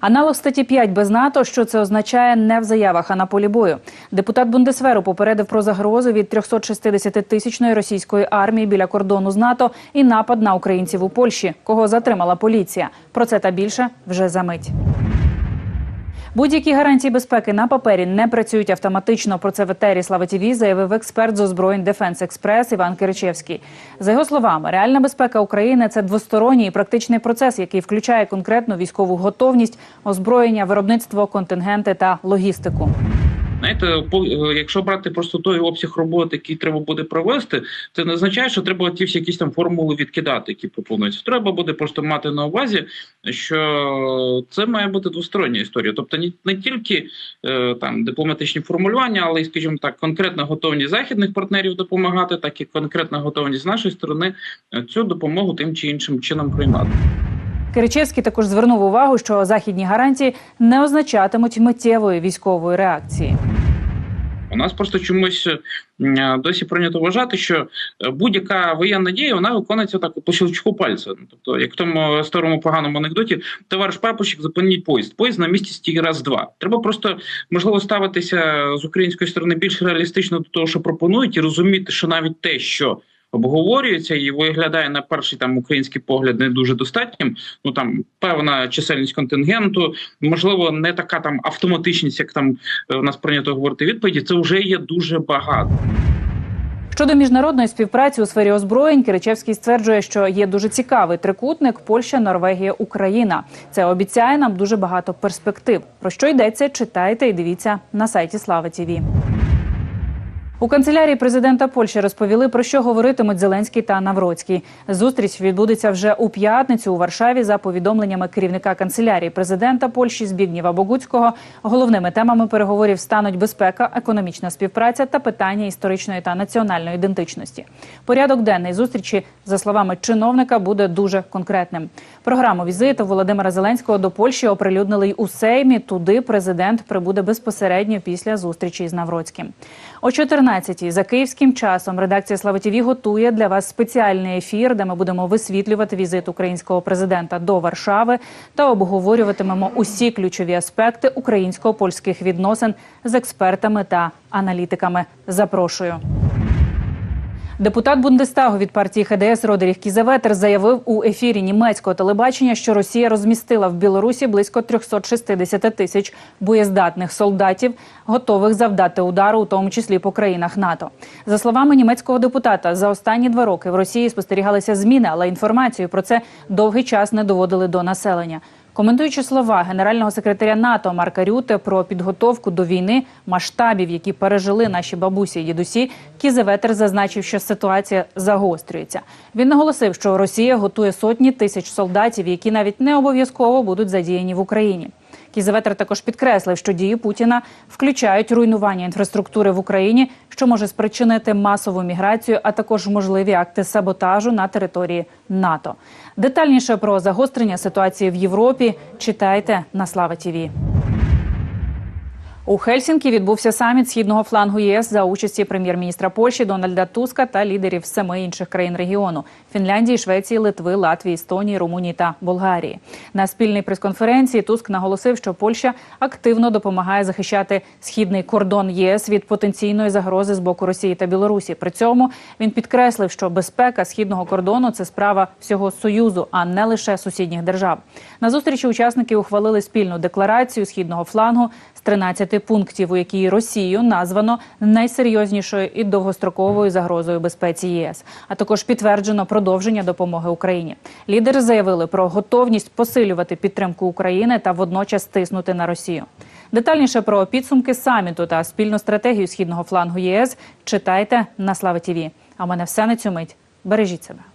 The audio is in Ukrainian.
Аналог статті 5 без НАТО, що це означає не в заявах, а на полі бою. Депутат Бундесверу попередив про загрозу від 360-тисячної російської армії біля кордону з НАТО і напад на українців у Польщі, кого затримала поліція. Про це та більше вже за мить. Будь-які гарантії безпеки на папері не працюють автоматично. Про це в етері Слава ТІВІ заявив експерт з озброєнь Дефенс Експрес Іван Киричевський. За його словами, реальна безпека України це двосторонній і практичний процес, який включає конкретну військову готовність, озброєння, виробництво, контингенти та логістику. Знаєте, е, якщо брати просто той обсяг роботи, який треба буде провести, це не означає, що треба ті всі якісь там формули відкидати, які пропонуються. Треба буде просто мати на увазі, що це має бути двостороння історія. Тобто не, не тільки е, там дипломатичні формулювання, але й, скажімо так, конкретна готовність західних партнерів допомагати, так і конкретна готовність з нашої сторони е, цю допомогу тим чи іншим чином приймати. Киричевський також звернув увагу, що західні гарантії не означатимуть миттєвої військової реакції. У нас просто чомусь е, досі прийнято вважати, що е, будь-яка воєнна дія вона виконується так по щелчку пальця. Ну, Тобто, як в тому старому поганому анекдоті, товариш прапорщик, зупиніть поїзд. Поїзд на місці стій раз два. Треба просто можливо ставитися з української сторони більш реалістично до того, що пропонують, і розуміти, що навіть те, що обговорюється і виглядає на перший там український погляд не дуже достатнім. Ну там певна чисельність контингенту, можливо, не така там автоматичність, як там е, у нас прийнято говорити відповіді. Це вже є дуже багато. Щодо міжнародної співпраці у сфері озброєнь, Киричевський стверджує, що є дуже цікавий трикутник Польща, Норвегія, Україна. Це обіцяє нам дуже багато перспектив. Про що йдеться? Читайте і дивіться на сайті Слава Тіві. У канцелярії президента Польщі розповіли про що говоритимуть Зеленський та Навроцький. Зустріч відбудеться вже у п'ятницю у Варшаві за повідомленнями керівника канцелярії президента Польщі Збігнєва Богуцького. Головними темами переговорів стануть безпека, економічна співпраця та питання історичної та національної ідентичності. Порядок денний зустрічі, за словами чиновника, буде дуже конкретним. Програму візиту Володимира Зеленського до Польщі оприлюднили й у Сеймі. Туди президент прибуде безпосередньо після зустрічі з Навроцьким. О 14-й за київським часом редакція Слава ТІВІ готує для вас спеціальний ефір, де ми будемо висвітлювати візит українського президента до Варшави та обговорюватимемо усі ключові аспекти українсько-польських відносин з експертами та аналітиками. Запрошую. Депутат Бундестагу від партії ХДС Родеріх Кізеветер заявив у ефірі німецького телебачення, що Росія розмістила в Білорусі близько 360 тисяч боєздатних солдатів, готових завдати удару, у тому числі по країнах НАТО. За словами німецького депутата, за останні два роки в Росії спостерігалися зміни, але інформацію про це довгий час не доводили до населення. Коментуючи слова генерального секретаря НАТО Марка Рюте про підготовку до війни масштабів, які пережили наші бабусі і дідусі, Кізеветер зазначив, що ситуація загострюється. Він наголосив, що Росія готує сотні тисяч солдатів, які навіть не обов'язково будуть задіяні в Україні. Кізеветер також підкреслив, що дії Путіна включають руйнування інфраструктури в Україні, що може спричинити масову міграцію, а також можливі акти саботажу на території НАТО. Детальніше про загострення ситуації в Європі читайте на Слава Тіві. У Хельсінкі відбувся саміт східного флангу ЄС за участі прем'єр-міністра Польщі Дональда Туска та лідерів семи інших країн регіону Фінляндії, Швеції, Литви, Латвії, Естонії, Румунії та Болгарії. На спільній прес-конференції Туск наголосив, що Польща активно допомагає захищати східний кордон ЄС від потенційної загрози з боку Росії та Білорусі. При цьому він підкреслив, що безпека східного кордону це справа всього союзу, а не лише сусідніх держав. На зустрічі учасники ухвалили спільну декларацію східного флангу з 13 пунктів, у якій Росію названо найсерйознішою і довгостроковою загрозою безпеці ЄС, а також підтверджено продовження допомоги Україні. Лідери заявили про готовність посилювати підтримку України та водночас тиснути на Росію. Детальніше про підсумки саміту та спільну стратегію східного флангу ЄС читайте на Слава Тіві. А в мене все на цю мить. Бережіть себе.